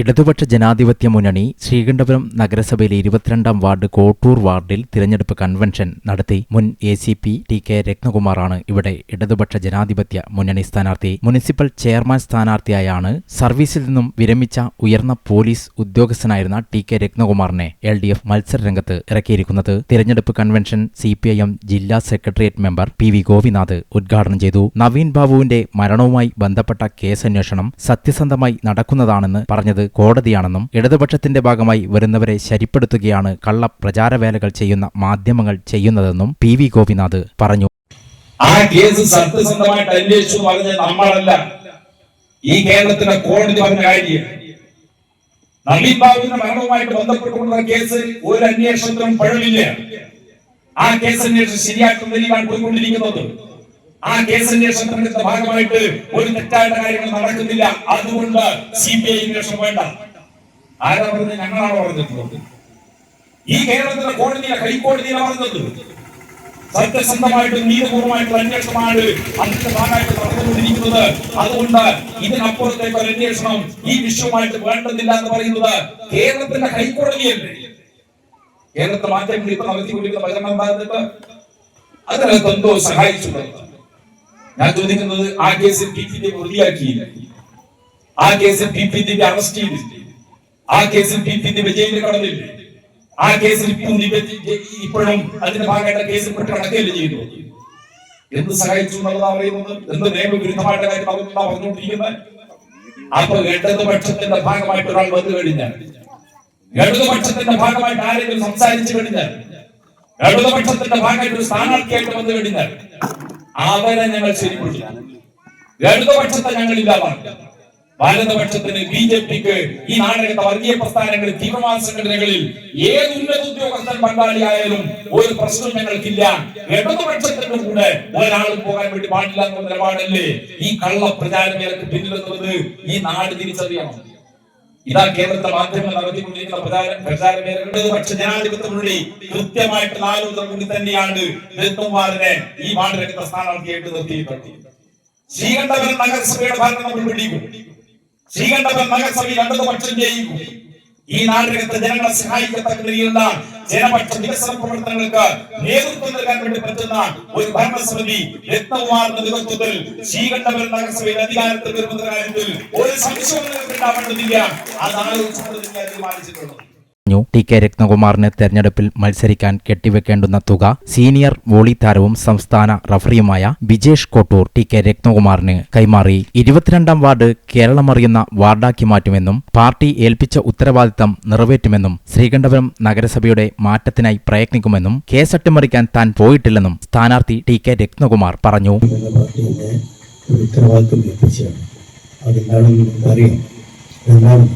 ഇടതുപക്ഷ ജനാധിപത്യ മുന്നണി ശ്രീകണ്ഠപുരം നഗരസഭയിലെ ഇരുപത്തിരണ്ടാം വാർഡ് കോട്ടൂർ വാർഡിൽ തിരഞ്ഞെടുപ്പ് കൺവെൻഷൻ നടത്തി മുൻ A C P T K രത്നകുമാറാണ് ഇവിടെ ഇടതുപക്ഷ ജനാധിപത്യ മുന്നണി സ്ഥാനാർത്ഥി. മുനിസിപ്പൽ ചെയർമാൻ സ്ഥാനാർത്ഥിയായാണ് സർവീസിൽ നിന്നും വിരമിച്ച ഉയർന്ന പോലീസ് ഉദ്യോഗസ്ഥനായിരുന്ന ടി കെ രത്നകുമാറിനെ എൽ ഡി എഫ് മത്സരരംഗത്ത് ഇറക്കിയിരിക്കുന്നത്. തിരഞ്ഞെടുപ്പ് convention C P I M ജില്ലാ secretariat member P V Gopinath ഉദ്ഘാടനം ചെയ്തു. നവീൻ ബാബുവിന്റെ മരണവുമായി ബന്ധപ്പെട്ട കേസന്വേഷണം സത്യസന്ധമായി നടക്കുന്നതാണെന്ന് പറഞ്ഞത് കോടതിയാണെന്നും ഇടതുപക്ഷത്തിന്റെ ഭാഗമായി വരുന്നവരെ ശരിപ്പെടുത്തുകയാണ് കള്ള പ്രചാരവേലകൾ ചെയ്യുന്ന മാധ്യമങ്ങൾ ചെയ്യുന്നതെന്നും പി വി ഗോപിനാഥ് പറഞ്ഞു. ആ കേസ് സത്യസന്ധമായിട്ട് അന്വേഷിച്ചു പറഞ്ഞ നമ്മളല്ല. ഈ കേരളത്തിലെ കോടതി പറഞ്ഞ കാര്യം. ബാബുവിന്റെ മരണവുമായിട്ട് ബന്ധപ്പെട്ടുകൊണ്ടുള്ള കേസ് ഒരു അന്വേഷണത്തിനും പഴവില്ല. ആ കേസ് അന്വേഷണം നിലയിലാണ് പോയിക്കൊണ്ടിരിക്കുന്നത്. ആ കേസ് അന്വേഷണത്തിന്റെ ഭാഗമായിട്ട് ഒരു തെറ്റായ കാര്യങ്ങൾ നടക്കുന്നില്ല. അതുകൊണ്ട് സി ബി ഐ അന്വേഷണം വേണ്ട. ആരാ പറഞ്ഞത്? ഞങ്ങളാണോ പറഞ്ഞിട്ടുള്ളത്? ഈ കേരളത്തിലെ കോടതിയിലെ ഹൈക്കോടതിയിലാണ് പറഞ്ഞത്. സത്യസന്ധമായിട്ടും നീതിപൂർവമായിട്ടുള്ള അന്വേഷണമാണ് അതിന്റെ ഭാഗമായിട്ട് നടന്നുകൊണ്ടിരിക്കുന്നത്. അതുകൊണ്ട് ഇതിനപ്പുറത്തേക്ക് ഒരു അന്വേഷണം ഈ വിഷയവുമായിട്ട് വേണ്ടതില്ല എന്ന് പറയുന്നത് കേരളത്തിന്റെ ഹൈക്കോടതിയല്ലേ? കേരളത്തെ മാറ്റങ്ങൾ ഇപ്പൊ നടത്തിക്കൊണ്ടിരിക്കുന്ന പ്രചരണം എന്താ അതിനകത്ത് എന്തോ സഹായിച്ചിട്ടുണ്ട്. ഞാൻ ചോദിക്കുന്നത് ആ കേസിൽ പി പി പ്രതിയാക്കിയില്ല ആ കേസിൽ പി പി അറസ്റ്റ് ചെയ്തില്ലേ. ആ കേസിൽ പി പി ജയിലിൽ കടന്നില്ലേ ആ കേസിൽ ഇപ്പം ഇപ്പോഴും അതിന്റെ ഭാഗമായിട്ട് കേസിൽ പെട്ട് കടക്കുകയല്ലേ ചെയ്യുന്നു എന്ത് സഹായിച്ചു എന്നുള്ളതാ പറയുന്നത്? എന്ത് നിയമവിരുദ്ധമായിട്ട് കാര്യം പറഞ്ഞുകൊണ്ടിരിക്കുന്ന പറഞ്ഞുകൊണ്ടിരിക്കുന്നത്? അപ്പൊ ഇടതുപക്ഷത്തിന്റെ ഭാഗമായിട്ട് ഒരാൾ വന്നു കഴിഞ്ഞാൽ. ഇടതുപക്ഷത്തിന്റെ ഭാഗമായിട്ട് ആരെങ്കിലും സംസാരിച്ചു കഴിഞ്ഞാൽ. ഇടതുപക്ഷത്തിന്റെ ഭാഗമായിട്ട് ഒരു സ്ഥാനാർത്ഥിയായിട്ട് വന്നു കഴിഞ്ഞാൽ. അവരെ ഞങ്ങൾ ശരിപ്പെടുത്തും. ഇടതുപക്ഷത്തെ ഞങ്ങൾ ഇല്ലാതാക്കും. വലതുപക്ഷത്തിന് ബി ജെ പിക്ക് ഈ നാടകത്തെ വർഗീയ പ്രസ്ഥാനങ്ങളിൽ തീവ്രവാദ സംഘടനകളിൽ ഏത് ഉന്നത ഉദ്യോഗസ്ഥൻ പങ്കാളിയായാലും ഒരു പ്രശ്നം ഞങ്ങൾക്കില്ല. ഇടതുപക്ഷത്തിന്റെ കൂടെ ഒരാളും പോകാൻ വേണ്ടി പാടില്ല എന്ന നിലപാടല്ലേ ഈ കള്ള പ്രചാരങ്ങൾക്ക് പിന്നിലെത്തുന്നത്? ഈ നാട് തിരിച്ചറിയണം. ഇതാ കേരളത്തെ മാധ്യമങ്ങൾ നടത്തിക്കൊണ്ടിരിക്കുന്ന പ്രചാര പ്രചാരവേല ഇടതുപക്ഷ ജനാധിപത്യ മുന്നണി കൃത്യമായിട്ടുള്ള ആലോചന കൂടി തന്നെയാണ് രത്നകുമാറിനെ ഈ വാർഡിലെടുത്ത സ്ഥാനാർത്ഥിയായിട്ട് നിർത്തിയിട്ടുണ്ട് നഗരസഭയുടെ ഭരണം നമ്മൾ പിടിക്കും. ശ്രീകണ്ഠപുരം നഗരസഭയിൽ ഇടതുപക്ഷം ചെയ്യും ഈ നാടിനകത്ത് ജനങ്ങളെ സഹായിക്കത്തക്ക രീതിയിലുള്ള ജനപക്ഷ വേണ്ടി ഒരു അധികാരത്തിൽ ഒരു നിങ്ങൾക്ക് ഉണ്ടാവേണ്ടതില്ല അതാണ് തീരുമാനിച്ചിട്ടുള്ളത്. പറഞ്ഞു. ടി കെ രത്നകുമാറിന് തെരഞ്ഞെടുപ്പിൽ മത്സരിക്കാൻ കെട്ടിവെക്കേണ്ടുന്ന തുക സീനിയർ വോളി താരവും സംസ്ഥാന റഫറിയുമായ ബിജേഷ് കോട്ടൂർ ടി കെ രത്നകുമാറിന് കൈമാറി. ഇരുപത്തിരണ്ടാം വാർഡ് കേരളമറിയുന്ന വാർഡാക്കി മാറ്റുമെന്നും പാർട്ടി ഏൽപ്പിച്ച ഉത്തരവാദിത്തം നിറവേറ്റുമെന്നും ശ്രീകണ്ഠപുരം നഗരസഭയുടെ മാറ്റത്തിനായി പ്രയത്നിക്കുമെന്നും കേസ് അട്ടിമറിക്കാൻ താൻ പോയിട്ടില്ലെന്നും സ്ഥാനാർത്ഥി ടി കെ രത്നകുമാർ പറഞ്ഞു. ഉത്തരവാദിത്വം ഏൽപ്പിച്ചതാണ് അതെന്താണെന്ന് നമുക്കറിയാം. എന്താണ്?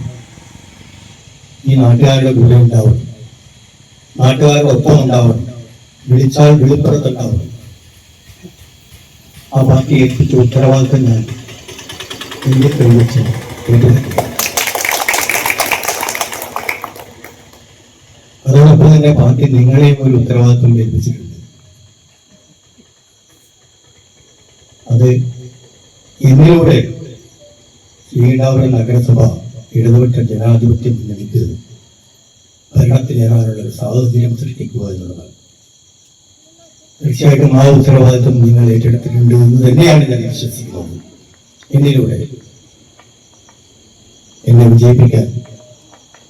ഈ നാട്ടുകാരുടെ കൂടെ ഉണ്ടാവും. നാട്ടുകാരുടെ ഒപ്പം ഉണ്ടാവും. വിളിച്ചാൽ വിളിപ്പുറത്തുണ്ടാവും. ആ ബാക്കി ഏൽപ്പിച്ച ഉത്തരവാദിത്തം ഞാൻ എന്റെ കൈവച്ച് അതോടൊപ്പം തന്നെ പാർട്ടി നിങ്ങളെയും ഒരു ഉത്തരവാദിത്വം ഏൽപ്പിച്ചിട്ടുണ്ട്. അത് എന്നിലൂടെ ശ്രീകാവരം നഗരസഭ ഇടതുപക്ഷ ജനാധിപത്യ മുന്നണിക്ക് ഭരണത്തിലേറാനുള്ള ഒരു സാഹചര്യം സൃഷ്ടിക്കുക എന്നുള്ളതാണ്. തീർച്ചയായിട്ടും ആ ഉത്തരവാദിത്വം നിങ്ങൾ ഏറ്റെടുത്തിട്ടുണ്ട് എന്ന് തന്നെയാണ് ഞാൻ വിശ്വസിക്കുന്നത്. എന്നിലൂടെ എന്നെ വിജയിപ്പിക്കാൻ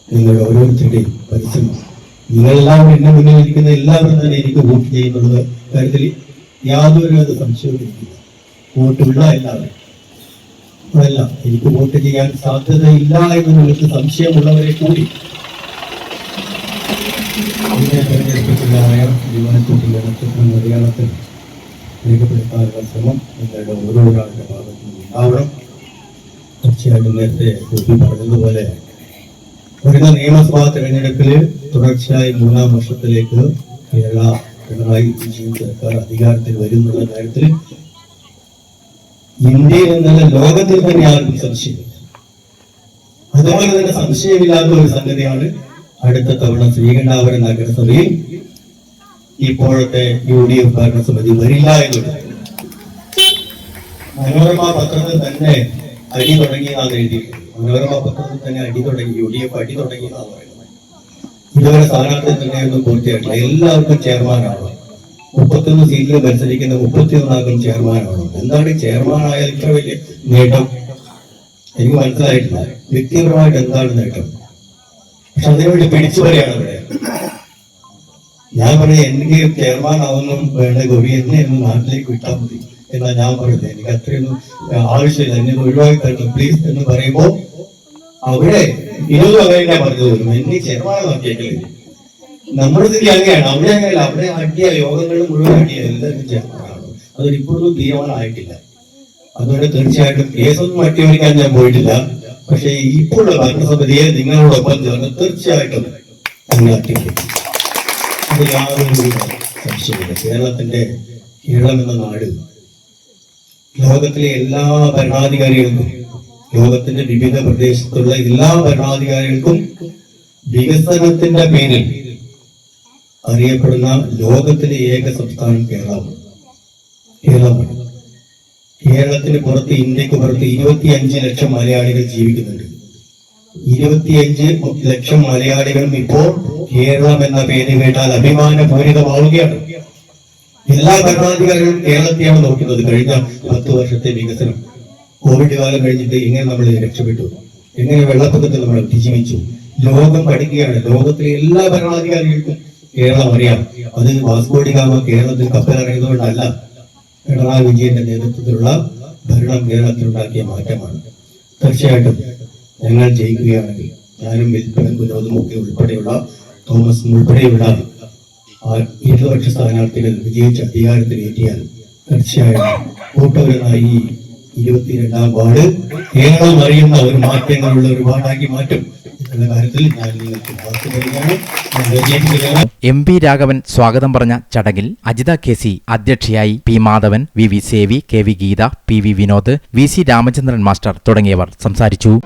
നിങ്ങൾ ഓരോരുത്തരുടെയും പരിശ്രമം നിങ്ങളെല്ലാം എന്നെ മുന്നിൽ ഇരിക്കുന്ന എല്ലാവരും തന്നെ എനിക്ക് വോട്ട് ചെയ്യുന്നുള്ള കാര്യത്തിൽ യാതൊരു സംശയവും ഇരിക്കില്ല വോട്ടുള്ള എല്ലാവരും. അതല്ല എനിക്ക് വോട്ട് ചെയ്യാൻ സാധ്യതയില്ല എന്ന് നിങ്ങൾക്ക് സംശയമുള്ളവരെ കൂടി. തീർച്ചയായിട്ടും നേരത്തെ പറഞ്ഞതുപോലെ വരുന്ന നിയമസഭാ തെരഞ്ഞെടുപ്പിൽ തുടർച്ചയായി മൂന്നാം വർഷത്തിലേക്ക് കേരള പിണറായി വിജയൻ സർക്കാർ അധികാരത്തിൽ വരുന്നുള്ള കാര്യത്തിൽ ഇന്ത്യയിൽ നിന്നല്ല ലോകത്തിൽ തന്നെ ആർക്കും സംശയം അതുപോലെ തന്നെ സംശയമില്ലാത്ത ഒരു സംഗതിയാണ് അടുത്ത തവണ ശ്രീകണ്ഠാപുരം നഗരസഭയിൽ ഇപ്പോഴത്തെ യു ഡി എഫ് ഭരണസമിതി വരില്ല എന്നുള്ളത് മനോരമ പത്രത്തിൽ തന്നെ അടി തുടങ്ങിയതാണ് എഴുതിയിട്ടുള്ളത് മനോരമ പത്രത്തിൽ തന്നെ അടി തുടങ്ങി യു ഡി എഫ് അടി തുടങ്ങി എന്നാണ് പറയുന്നത്. ഇതുവരെ സ്ഥാനാർത്ഥി തന്നെയൊന്നും പൂർത്തിയായിട്ടില്ല. എല്ലാവർക്കും ചെയർമാനാണോ. മുപ്പത്തൊന്ന് സീറ്റിൽ മത്സരിക്കുന്ന മുപ്പത്തിയൊന്നാകും ചെയർമാനാണോ? എന്താണ് ചെയർമാൻ ആയാൽ ഇത്ര വലിയ നേട്ടം? എനിക്ക് മനസ്സിലായിട്ടില്ല. വ്യക്തിപരമായിട്ട് എന്താണ് നേട്ടം? പക്ഷെ അതിനുവേണ്ടി പിടിച്ചു വരെയാണ് ഇവിടെ. ഞാൻ പറയാം എനിക്ക് ചെയർമാൻ ആവുന്നു വേണ്ട എന്നെ എന്ന് നാട്ടിലേക്ക് വിട്ടാൽ മതി എന്നാ ഞാൻ പറയുന്നത്. എനിക്ക് അത്രയൊന്നും ആവശ്യമില്ല. എന്നെ ഒഴിവാക്കി തരണം പ്ലീസ് എന്ന് പറയുമ്പോൾ അവിടെ ഇരുപത് പറഞ്ഞു തോന്നും എന്നെ ചെയർമാനെ നോക്കിയേക്കില്ല നമ്മുടെ അങ്ങനെയാണ്. അവിടെ അങ്ങനെയല്ല. അവിടെ അടിയ യോഗങ്ങൾ മുഴുവൻ അടിയ എല്ലാവരും അതൊരു ഇപ്പോഴൊന്നും തീരുമാനമായിട്ടില്ല അതുകൊണ്ട് തീർച്ചയായിട്ടും കേസൊന്നും അട്ടിമറിക്കാൻ ഞാൻ പോയിട്ടില്ല. പക്ഷേ ഇപ്പോഴുള്ള ഭരണസമിതിയെ നിങ്ങളോടൊപ്പം ചേർന്ന് തീർച്ചയായിട്ടും നിങ്ങൾ അട്ടിമറിക്കും കേരളത്തിന്റെ കേരളം എന്ന നാട് ലോകത്തിലെ എല്ലാ ഭരണാധികാരികൾക്കും ലോകത്തിന്റെ വിവിധ പ്രദേശത്തുള്ള എല്ലാ ഭരണാധികാരികൾക്കും വികസനത്തിന്റെ പേരിൽ അറിയപ്പെടുന്ന ലോകത്തിലെ ഏക സംസ്ഥാനം കേരളമാണ്. കേരളമാണ് കേരളത്തിന് പുറത്ത് ഇന്ത്യയ്ക്ക് പുറത്ത് ഇരുപത്തിയഞ്ച് ലക്ഷം മലയാളികൾ ജീവിക്കുന്നുണ്ട്. ഇരുപത്തിയഞ്ച് ലക്ഷം മലയാളികളും ഇപ്പോൾ കേരളം എന്ന പേര് കേട്ടാൽ അഭിമാനപൂരിതമാവുകയാണ്. എല്ലാ ഭരണാധികാരികളും കേരളത്തെയാണ് നോക്കുന്നത്. കഴിഞ്ഞ പത്ത് വർഷത്തെ വികസനം. കോവിഡ് കാലം കഴിഞ്ഞിട്ട് എങ്ങനെ നമ്മൾ രക്ഷപ്പെട്ടു? എങ്ങനെ വെള്ളപ്പൊക്കത്തിൽ നമ്മൾ അതിജീവിച്ചു? ലോകം പഠിക്കുകയാണ്. ലോകത്തിലെ എല്ലാ ഭരണാധികാരികൾക്കും കേരളം അറിയാം. അത് വാസ്കോഡി ഗാമ കേരളത്തിൽ കപ്പലിറങ്ങിയതുകൊണ്ടല്ല പിണറായി വിജയന്റെ നേതൃത്വത്തിലുള്ള ഭരണം കേരളത്തിലുണ്ടാക്കിയ മാറ്റമാണ്. തീർച്ചയായിട്ടും ഞങ്ങൾ ജയിക്കുകയാണെങ്കിൽ ഞാനും വിൽപ്പനും വിനോദും ഒക്കെ ഉൾപ്പെടെയുള്ള തോമസ് ഉൾപ്പെടെയുള്ള ഇടതുപക്ഷ സ്ഥാനാർത്ഥികൾ വിജയിച്ച് അധികാരത്തിലേറ്റിയാൽ തീർച്ചയായും കൂട്ടവരുന്ന ഈ ഇരുപത്തിരണ്ടാം വാർഡ് കേരളം അറിയുന്ന ഒരു മാറ്റങ്ങളുള്ള ഒരു വാർഡാക്കി മാറ്റും. ഞാൻ എം പി രാഘവൻ സ്വാഗതം പറഞ്ഞ ചടങ്ങിൽ അജിത കെ സി അധ്യക്ഷയായി P Madhavan V V Sevi K V Geetha P V Vinod V C Ramachandran master തുടങ്ങിയവർ സംസാരിച്ചു.